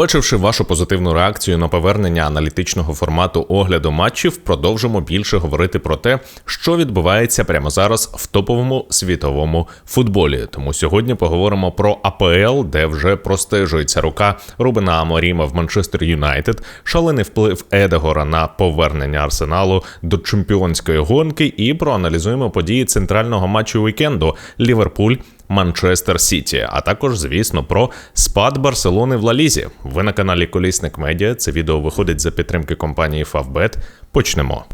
Побачивши вашу позитивну реакцію на повернення аналітичного формату огляду матчів, продовжимо більше говорити про те, що відбувається прямо зараз в топовому світовому футболі. Тому сьогодні поговоримо про АПЛ, де вже простежується рука Рубена Аморіма в Манчестер Юнайтед, шалений вплив Едегора на повернення арсеналу до чемпіонської гонки, і проаналізуємо події центрального матчу вікенду Ліверпуль. Манчестер Сіті, а також, звісно, про спад Барселони в Лалізі. Ви на каналі Колісник Медіа. Це відео виходить за підтримки компанії Favbet. Почнемо.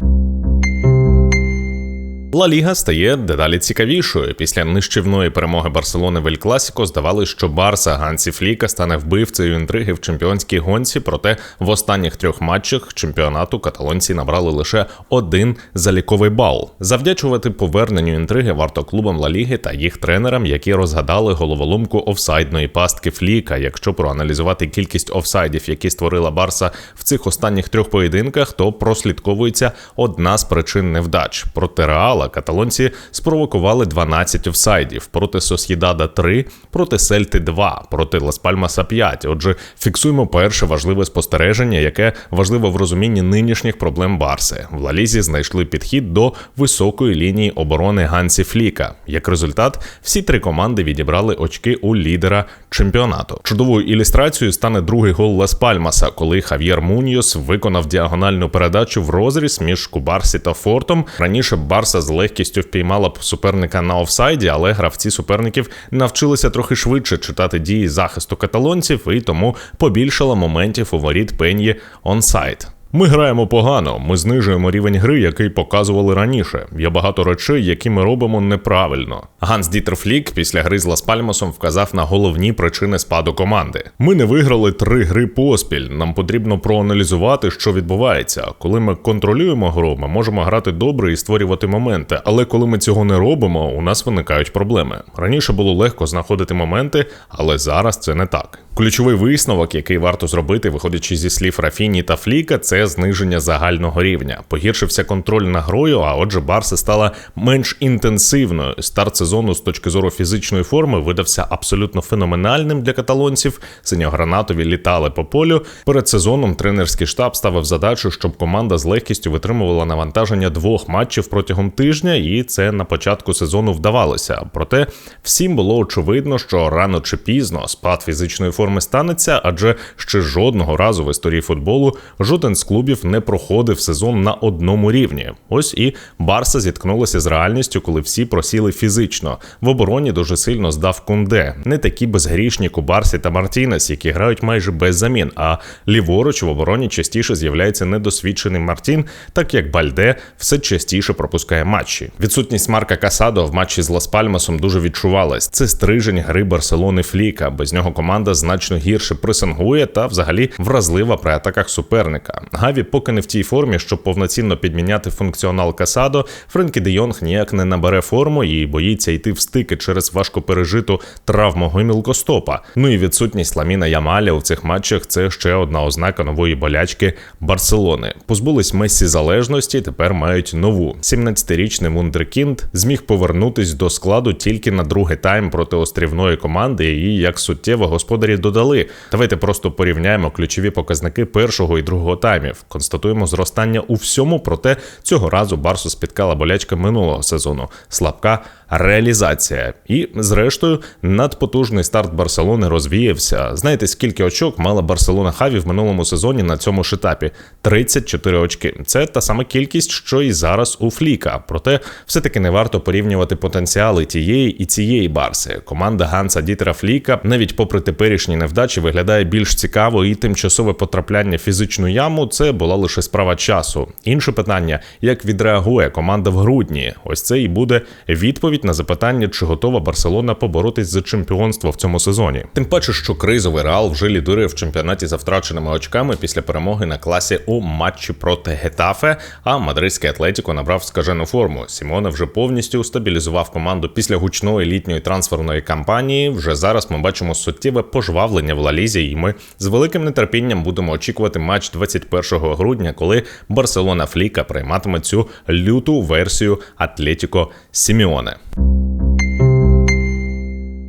Ла Ліга стає дедалі цікавішою. Після нищівної перемоги Барселони в Ель Класіко здавалось, що Барса Гансі Фліка стане вбивцею інтриги в чемпіонській гонці. Проте в останніх трьох матчах чемпіонату каталонці набрали лише один заліковий бал. Завдячувати поверненню інтриги варто клубам Ла Ліги та їх тренерам, які розгадали головоломку офсайдної пастки Фліка. Якщо проаналізувати кількість офсайдів, які створила Барса в цих останніх трьох поєдинках, то прослідковується одна з причин невдач проти Реала каталонці спровокували 12 офсайдів проти Сос'єдада 3, проти Сельти 2, проти Лас Пальмаса 5. Отже, фіксуємо перше важливе спостереження, яке важливо в розумінні нинішніх проблем Барси. В Лалізі знайшли підхід до високої лінії оборони Гансі Фліка. Як результат, всі три команди відібрали очки у лідера чемпіонату. Чудовою ілюстрацією стане другий гол Лас Пальмаса, коли Хав'єр Муньйос виконав діагональну передачу в розріз між Кубарсі та Фортом. Раніше Барса з легкістю впіймала б суперника на офсайді, але гравці суперників навчилися трохи швидше читати дії захисту каталонців і тому побільшала моментів у воріт пеньї онсайд. Ми граємо погано, ми знижуємо рівень гри, який показували раніше. Є багато речей, які ми робимо неправильно. Ганс Дітер Флік після гри з Лас Пальмасом вказав на головні причини спаду команди. Ми не виграли три гри поспіль. Нам потрібно проаналізувати, що відбувається. Коли ми контролюємо гру, ми можемо грати добре і створювати моменти. Але коли ми цього не робимо, у нас виникають проблеми. Раніше було легко знаходити моменти, але зараз це не так. Ключовий висновок, який варто зробити, виходячи зі слів Рафіні та Фліка, це зниження загального рівня. Погіршився контроль на грою, а отже, Барса стала менш інтенсивною. Старт сезону з точки зору фізичної форми видався абсолютно феноменальним для каталонців. Синьогранатові літали по полю. Перед сезоном тренерський штаб ставив задачу, щоб команда з легкістю витримувала навантаження двох матчів протягом тижня, і це на початку сезону вдавалося. Проте всім було очевидно, що рано чи пізно спад фізичної форми станеться, адже ще жодного разу в історії футболу жоден з клубів не проходив сезон на одному рівні. Ось і Барса зіткнулася з реальністю, коли всі просіли фізично. В обороні дуже сильно здав Кунде. Не такі безгрішні Кубарсі та Мартінес, які грають майже без замін. А ліворуч в обороні частіше з'являється недосвідчений Мартін, так як Бальде все частіше пропускає матчі. Відсутність Марка Касадо в матчі з Лас Пальмасом дуже відчувалась. Це стрижень гри Барселони Фліка. Без нього команда значно гірше пресингує та взагалі вразлива при атаках суперника. Гаві поки не в тій формі, щоб повноцінно підміняти функціонал Касадо. Френкі Де Йонг ніяк не набере форму і боїться йти в стики через важко пережиту травму гомілкостопа. Ну і відсутність Ламіна Ямаля у цих матчах це ще одна ознака нової болячки Барселони. Позбулись Мессі залежності, тепер мають нову. 17-річний Вундеркінд зміг повернутись до складу тільки на другий тайм проти острівної команди, і як суттєво господарі додали. Давайте просто порівняємо ключові показники першого і другого таймів. Констатуємо зростання у всьому, проте цього разу Барсу спіткала болячка минулого сезону. Слабка реалізація. І, зрештою, надпотужний старт Барселони розвіявся. Знаєте, скільки очок мала Барселона Хаві в минулому сезоні на цьому ж етапі? 34 очки. Це та сама кількість, що і зараз у Фліка. Проте, все-таки не варто порівнювати потенціали тієї і цієї Барси. Команда Ганса Дітера Фліка, навіть попри теперішні невдачі, виглядає більш цікаво і тимчасове потрапляння в фізичну яму це була лише справа часу. Інше питання: як відреагує команда в грудні? Ось це і буде відповідь на запитання, чи готова Барселона поборотись за чемпіонство в цьому сезоні. Тим паче, що кризовий реал вже лідирує в чемпіонаті за втраченими очками після перемоги на класі у матчі проти Гетафе. А мадридський Атлетіко набрав скажену форму. Сімоне вже повністю стабілізував команду після гучної літньої трансферної кампанії. Вже зараз ми бачимо суттєве пожвавлення в Лалізі, і ми з великим нетерпінням будемо очікувати матч 21 грудня, коли Барселона Фліка прийматиме цю люту версію Атлетіко Сіміоне.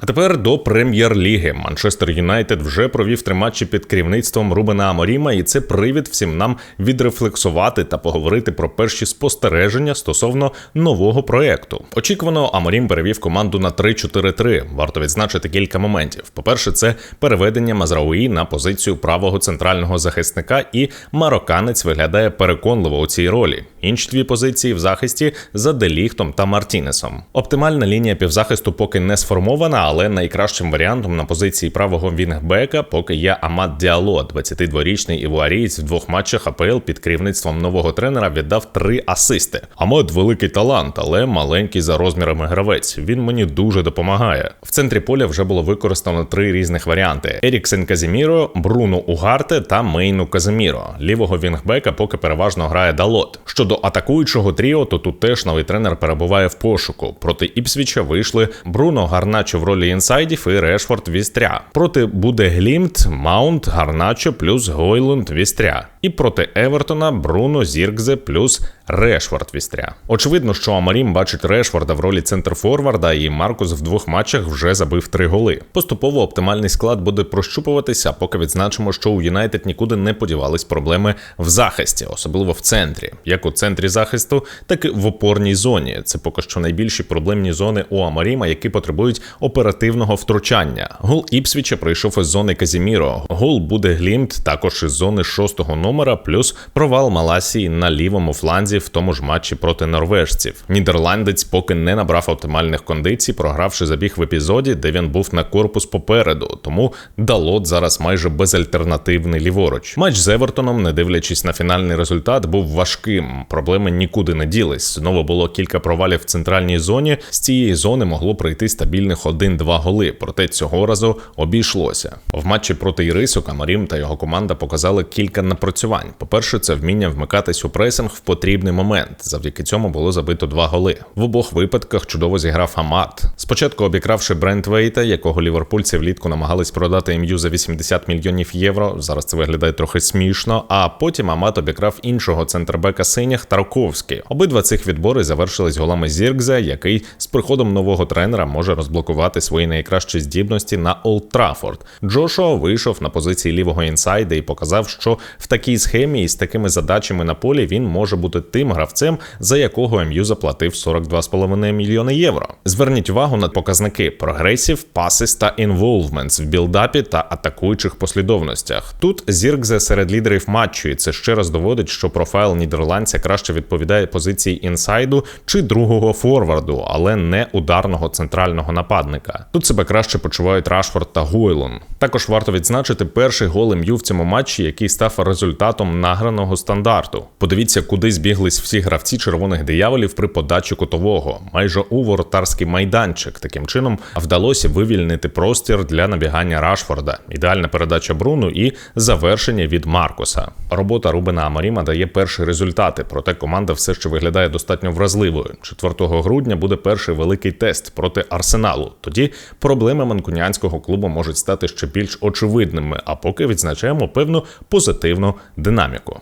Тепер до прем'єр-ліги. Манчестер Юнайтед вже провів три матчі під керівництвом Рубена Аморіма, і це привід всім нам відрефлексувати та поговорити про перші спостереження стосовно нового проекту. Очікувано, Аморім перевів команду на 3-4-3. Варто відзначити кілька моментів. По-перше, це переведення Мазрауї на позицію правого центрального захисника, і мароканець виглядає переконливо у цій ролі. Інші дві позиції в захисті за Деліхтом та Мартінесом. Оптимальна лінія півзахисту поки не сформована, але найкращим варіантом на позиції правого вінгбека поки є Амат Діало, 22-річний івуарієць в двох матчах АПЛ під керівництвом нового тренера віддав три асисти. Амат великий талант, але маленький за розмірами гравець. Він мені дуже допомагає. В центрі поля вже було використано три різних варіанти: Еріксен Казіміро, Бруно Угарте та Мейну Казиміро. Лівого вінгбека поки переважно грає Далот. Щодо атакуючого тріо, то тут теж новий тренер перебуває в пошуку. Проти Іпсвіча вийшли Бруно Гарначо в ролі інсайдів і Решфорд Вістря. Проти буде Глімт, Маунт, Гарначо плюс Гойлунд Вістря. І проти Евертона Бруно Зіркзе плюс Решфорд Вістря. Очевидно, що Амарім бачить Решфорда в ролі центрфорварда, і Маркус в двох матчах вже забив три голи. Поступово оптимальний склад буде прощупуватися, поки відзначимо, що у Юнайтед нікуди не подівались проблеми в захисті, особливо в центрі, як у центрі захисту, так і в опорній зоні. Це поки що найбільші проблемні зони у Амаріма, які потребують оперативного втручання. Гол Іпсвіча прийшов із зони Казіміро. Гол буде Глімт також із зони шостого номера, плюс провал Маласії на лівому фланзі в тому ж матчі проти норвежців. Нідерландець поки не набрав оптимальних кондицій, програвши забіг в епізоді, де він був на корпус попереду. Тому Далот зараз майже безальтернативний ліворуч. Матч з Евертоном, не дивлячись на фінальний результат, був важким. Проблеми нікуди не ділись. Знову було кілька провалів в центральній зоні. З цієї зони могло прийти стабільних 1-2 голи. Проте цього разу обійшлося. В матчі проти Ірису Камарім та його команда показали кілька напрацювань. По-перше, це вміння вмикатись у пресинг в потрібний момент. Завдяки цьому було забито два голи. В обох випадках чудово зіграв Амат. Спочатку обікравши Брентвейта, якого ліверпульці влітку намагались продати ім'ю за 80 мільйонів євро. Зараз це виглядає трохи смішно. А потім Амат обікрав іншого центрбека синіх Тарковський. Обидва цих відбори завершились голами Зіркзе, який з приходом нового тренера може розблокувати свої найкращі здібності на Олд Траффорд. Джошуа вийшов на позиції лівого інсайда і показав, що в такій схемі і з такими задачами на полі він може бути тим гравцем, за якого МЮ заплатив 42,5 мільйони євро. Зверніть увагу на показники прогресів, пасис та інволвментс в білдапі та атакуючих послідовностях. Тут Зіркзе серед лідерів матчу, і це ще раз доводить, що профайл нідерландця краще відповідає позиції інсайду чи другого форварду, але не ударного центрального нападника. Тут себе краще почувають Рашфорд та Гойлон. Також варто відзначити перший гол МЮ в цьому матчі, який став результатом награного стандарту. Подивіться, куди збіглись всі гравці червоних дияволів при подачі кутового, майже у воротарський майданчик. Таким чином вдалося вивільнити простір для набігання Рашфорда, ідеальна передача Бруну і завершення від Маркуса. Робота Рубена Амаріма дає перші результати, проте команда все ще виглядає достатньо вразливою. 4 грудня буде перший великий тест проти Арсеналу. Тоді проблеми манкунянського клубу можуть стати ще більш очевидними. А поки відзначаємо певну позитивну динаміку.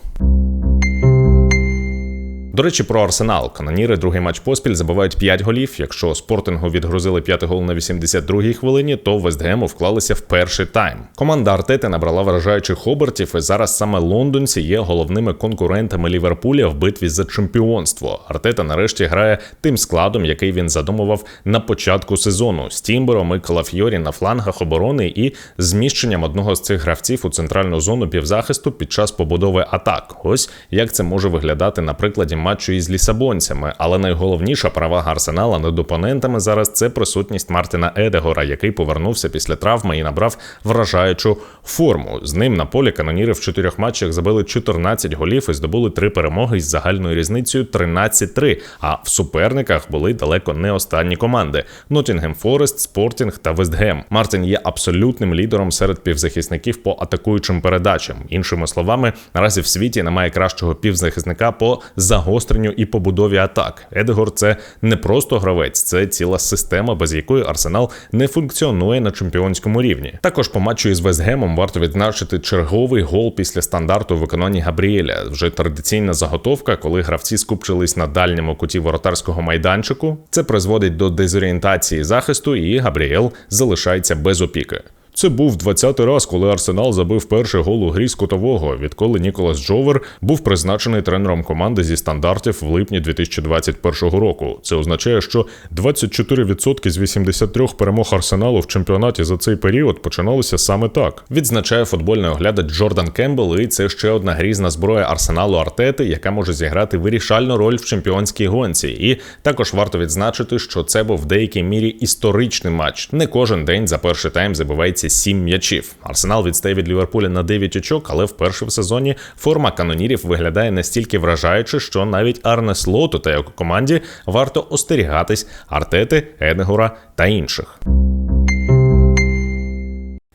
До речі, про арсенал. Каноніри другий матч поспіль забивають 5 голів. Якщо спортингу відгрузили п'ятий гол на 82-й хвилині, то Вестгему вклалися в перший тайм. Команда Артети набрала вражаючих обертів, і зараз саме лондонці є головними конкурентами Ліверпуля в битві за чемпіонство. Артета нарешті грає тим складом, який він задумував на початку сезону з Тімбером і Калафьорі на флангах оборони і зміщенням одного з цих гравців у центральну зону півзахисту під час побудови атак. Ось як це може виглядати на прикладі матчу із лісабонцями, але найголовніша перевага арсенала над опонентами зараз це присутність Мартина Едегора, який повернувся після травми і набрав вражаючу форму. З ним на полі каноніри в чотирьох матчах забили 14 голів і здобули три перемоги із загальною різницею 13-3, А в суперниках були далеко не останні команди: Нотінгем Форест, Спортінг та Вестгем. Мартин є абсолютним лідером серед півзахисників по атакуючим передачам. Іншими словами, наразі в світі немає кращого півзахисника по загонам загостренню і побудові атак. Едегор це не просто гравець, це ціла система, без якої арсенал не функціонує на чемпіонському рівні. Також по матчу із Вестгемом варто відзначити черговий гол після стандарту у виконанні Габріеля. Вже традиційна заготовка, коли гравці скупчились на дальньому куті воротарського майданчику. Це призводить до дезорієнтації захисту, і Габріел залишається без опіки. Це був 20-й раз, коли Арсенал забив перший гол у грі з кутового, відколи Ніколас Джовер був призначений тренером команди зі стандартів в липні 2021 року. Це означає, що 24% з 83 перемог Арсеналу в чемпіонаті за цей період починалися саме так. Відзначає футбольний оглядач Джордан Кембл, і це ще одна грізна зброя арсеналу Артети, яка може зіграти вирішальну роль в чемпіонській гонці. І також варто відзначити, що це був в деякій мірі історичний матч. Не кожен день за перший тайм забивається 7 м'ячів. Арсенал відстає від Ліверпуля на 9 очок, але вперше в сезоні форма канонірів виглядає настільки вражаюче, що навіть Арне Слоту та його команді варто остерігатись Артети, Едегора та інших.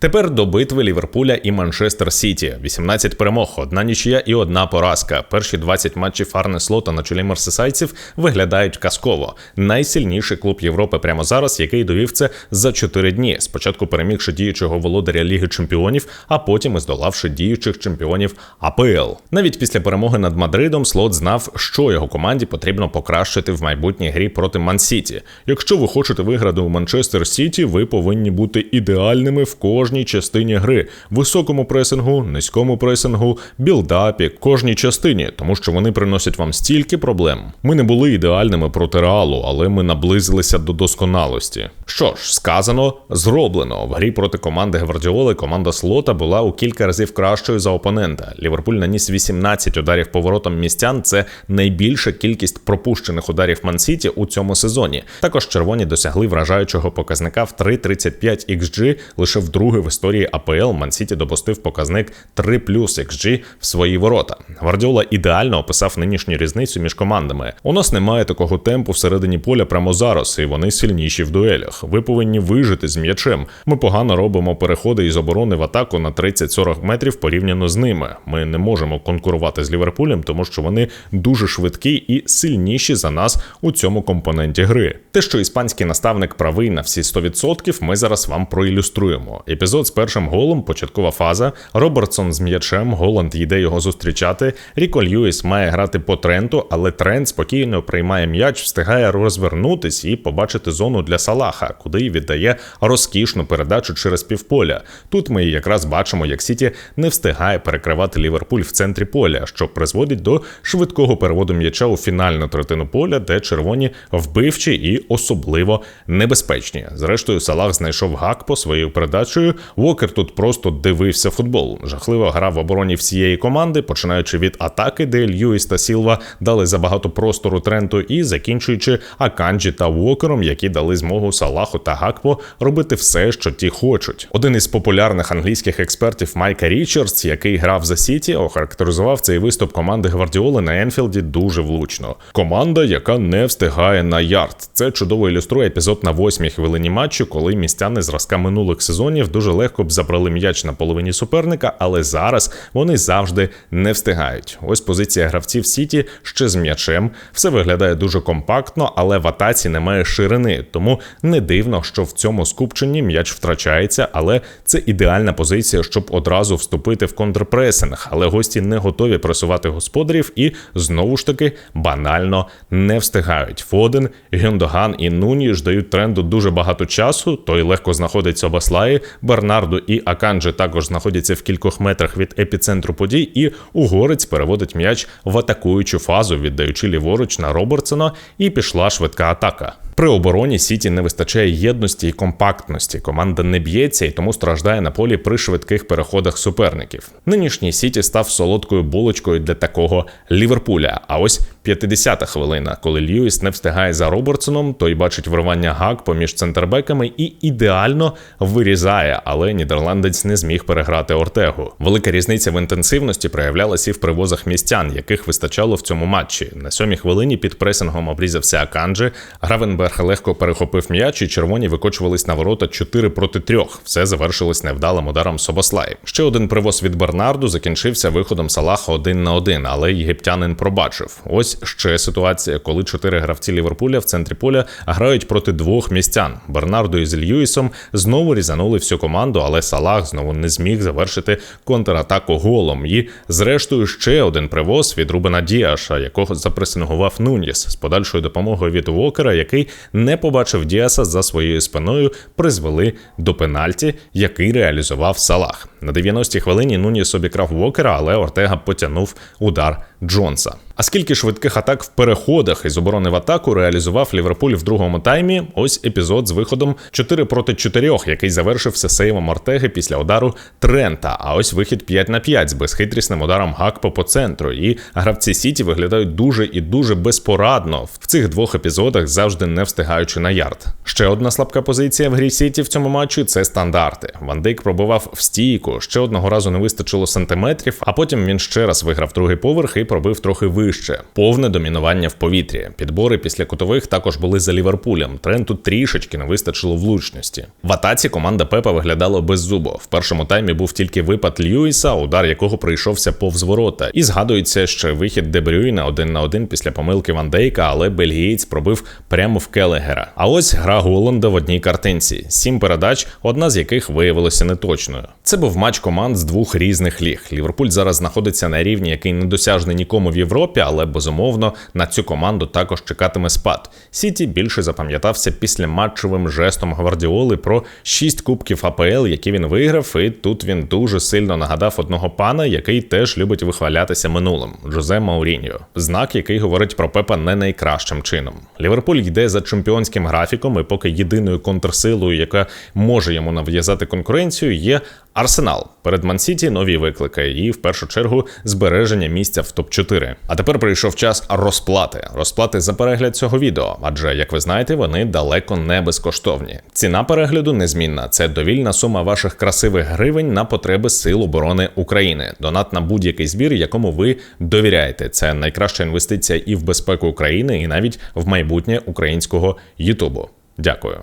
Тепер до битви Ліверпуля і Манчестер Сіті. 18 перемог, одна нічия і одна поразка. Перші 20 матчів Арне Слота на чолі мерсисайців виглядають казково. Найсильніший клуб Європи прямо зараз, який довів це за 4 дні. Спочатку перемігши діючого володаря Ліги Чемпіонів, а потім і здолавши діючих чемпіонів АПЛ. Навіть після перемоги над Мадридом Слот знав, що його команді потрібно покращити в майбутній грі проти Ман-Сіті. Якщо ви хочете виграти у Манчестер Сіті, ви повинні бути ідеальними в кожній кожній частині гри, високому пресингу, низькому пресингу, білдапі, кожній частині, тому що вони приносять вам стільки проблем. Ми не були ідеальними проти реалу, але ми наблизилися до досконалості. Що ж, сказано, зроблено в грі проти команди Гвардіоли. Команда Слота була у кілька разів кращою за опонента. Ліверпуль наніс 18 ударів поворотом містян. Це найбільша кількість пропущених ударів Мансіті у цьому сезоні. Також червоні досягли вражаючого показника в 3,35 XG лише вдруге в історії АПЛ Мансіті допустив показник 3 плюс XG в свої ворота. Гвардіола ідеально описав нинішню різницю між командами. У нас немає такого темпу всередині поля прямо зараз, і вони сильніші в дуелях. Ви повинні вижити з м'ячем. Ми погано робимо переходи із оборони в атаку на 30-40 метрів порівняно з ними. Ми не можемо конкурувати з Ліверпулем, тому що вони дуже швидкі і сильніші за нас у цьому компоненті гри. Те, що іспанський наставник правий на всі 100%, ми зараз вам проілюструємо. Епізод епізод з першим голом, початкова фаза. Робертсон з м'ячем, Голланд йде його зустрічати. Ріко Льюіс має грати по Тренту, але Трент спокійно приймає м'яч, встигає розвернутись і побачити зону для Салаха, куди віддає розкішну передачу через півполя. Тут ми якраз бачимо, як Сіті не встигає перекривати Ліверпуль в центрі поля, що призводить до швидкого переводу м'яча у фінальну третину поля, де червоні вбивчі і особливо небезпечні. Зрештою, Салах знайшов гак по своєю передачею, Вокер тут просто дивився футбол. Жахливо грав в обороні всієї команди, починаючи від атаки, де Льюіс та Сілва дали забагато простору Тренту, і закінчуючи Аканджі та Вокером, які дали змогу Салаху та Гакпо робити все, що ті хочуть. Один із популярних англійських експертів Майка Річардс, який грав за Сіті, охарактеризував цей виступ команди Гвардіоли на Енфілді дуже влучно. Команда, яка не встигає на ярд. Це чудово ілюструє епізод на восьмій хвилині матчу, коли містяни зразка минулих сезонів дуже легко б забрали м'яч на половині суперника, але зараз вони завжди не встигають. Ось позиція гравців Сіті ще з м'ячем. Все виглядає дуже компактно, але в атаці немає ширини, тому не дивно, що в цьому скупченні м'яч втрачається, але це ідеальна позиція, щоб одразу вступити в контрпресинг. Але гості не готові пресувати господарів і знову ж таки банально не встигають. Фоден, Гюндоган і Нуні ж дають тренду дуже багато часу. Той легко знаходиться в Баслаї. Бернардо і Аканджи також знаходяться в кількох метрах від епіцентру подій, і угорець переводить м'яч в атакуючу фазу, віддаючи ліворуч на Робертсона, і пішла швидка атака. При обороні Сіті не вистачає єдності і компактності. Команда не б'ється і тому страждає на полі при швидких переходах суперників. Нинішній Сіті став солодкою булочкою для такого Ліверпуля. А ось 50-та хвилина, коли Льюіс не встигає за Робертсоном, той бачить вирвання гак поміж центрбеками і ідеально вирізає, але нідерландець не зміг переграти Ортегу. Велика різниця в інтенсивності проявлялася і в привозах містян, яких вистачало в цьому матчі. На сьомій хвилині під пресингом обрізався Аканджи, Гравенберг Олег легко перехопив м'яч, і червоні викочувались на ворота 4 проти 3. Все завершилось невдалим ударом Собослай. Ще один привоз від Бернарду закінчився виходом Салаха один на один, але єгиптянин пробачив. Ось ще ситуація, коли чотири гравці Ліверпуля в центрі поля грають проти двох містян. Бернардо із Льюісом знову різанули всю команду, але Салах знову не зміг завершити контратаку голом. І, зрештою, ще один привоз від Рубена Діаша, якого запресингував Нуніс з подальшою допомогою від Уокера, який не побачив Діаса за своєю спиною, призвели до пенальті, який реалізував Салах. На 90-й хвилині Нуніс обікрав Уокера, але Ортега потягнув удар Джонса. А скільки швидких атак в переходах із оборони в атаку реалізував Ліверпуль в другому таймі? Ось епізод з виходом 4 проти 4, який завершився сейвом Ортеги після удару Трента. А ось вихід 5 на 5 з безхитрісним ударом Гакпо по центру. І гравці Сіті виглядають дуже і дуже безпорадно в цих двох епізодах, завжди не встигаючи на ярд. Ще одна слабка позиція в грі Сіті в цьому матчі це стандарти. Ван Дейк пробував в стійку, ще одного разу не вистачило сантиметрів, а потім він ще раз виграв другий поверх і пробив трохи вище. Повне домінування в повітрі. Підбори після кутових також були за Ліверпулем. Тренту трішечки не вистачило влучності. В атаці команда Пепа виглядала беззубо. В першому таймі був тільки випад Льюіса, удар якого прийшовся повз ворота. І згадується ще вихід Дебрюйна один на один після помилки Ван Дейка, але бельгієць пробив прямо в Келегера. А ось гра Голланда в одній картинці: сім передач, одна з яких виявилася неточною. Це був матч команд з двох різних ліг. Ліверпуль зараз знаходиться на рівні, який не досяжний нікому в Європі, але безумовно на цю команду також чекатиме спад. Сіті більше запам'ятався після матчевим жестом Гвардіоли про шість кубків АПЛ, які він виграв. І тут він дуже сильно нагадав одного пана, який теж любить вихвалятися минулим Джозе Мауріньо. Знак, який говорить про Пепа не найкращим чином. Ліверпуль йде за чемпіонським графіком, і поки єдиною контрсилою, яка може йому нав'язати конкуренцію, є Арсенал перед Мансіті нові виклики, і в першу чергу збереження місця в топ 4 А тепер прийшов час розплати. Розплати за перегляд цього відео, адже як ви знаєте, вони далеко не безкоштовні. Ціна перегляду незмінна. Це довільна сума ваших красивих гривень на потреби Сил оборони України. Донат на будь-який збір, якому ви довіряєте. Це найкраща інвестиція і в безпеку України, і навіть в майбутнє українського Ютубу. Дякую.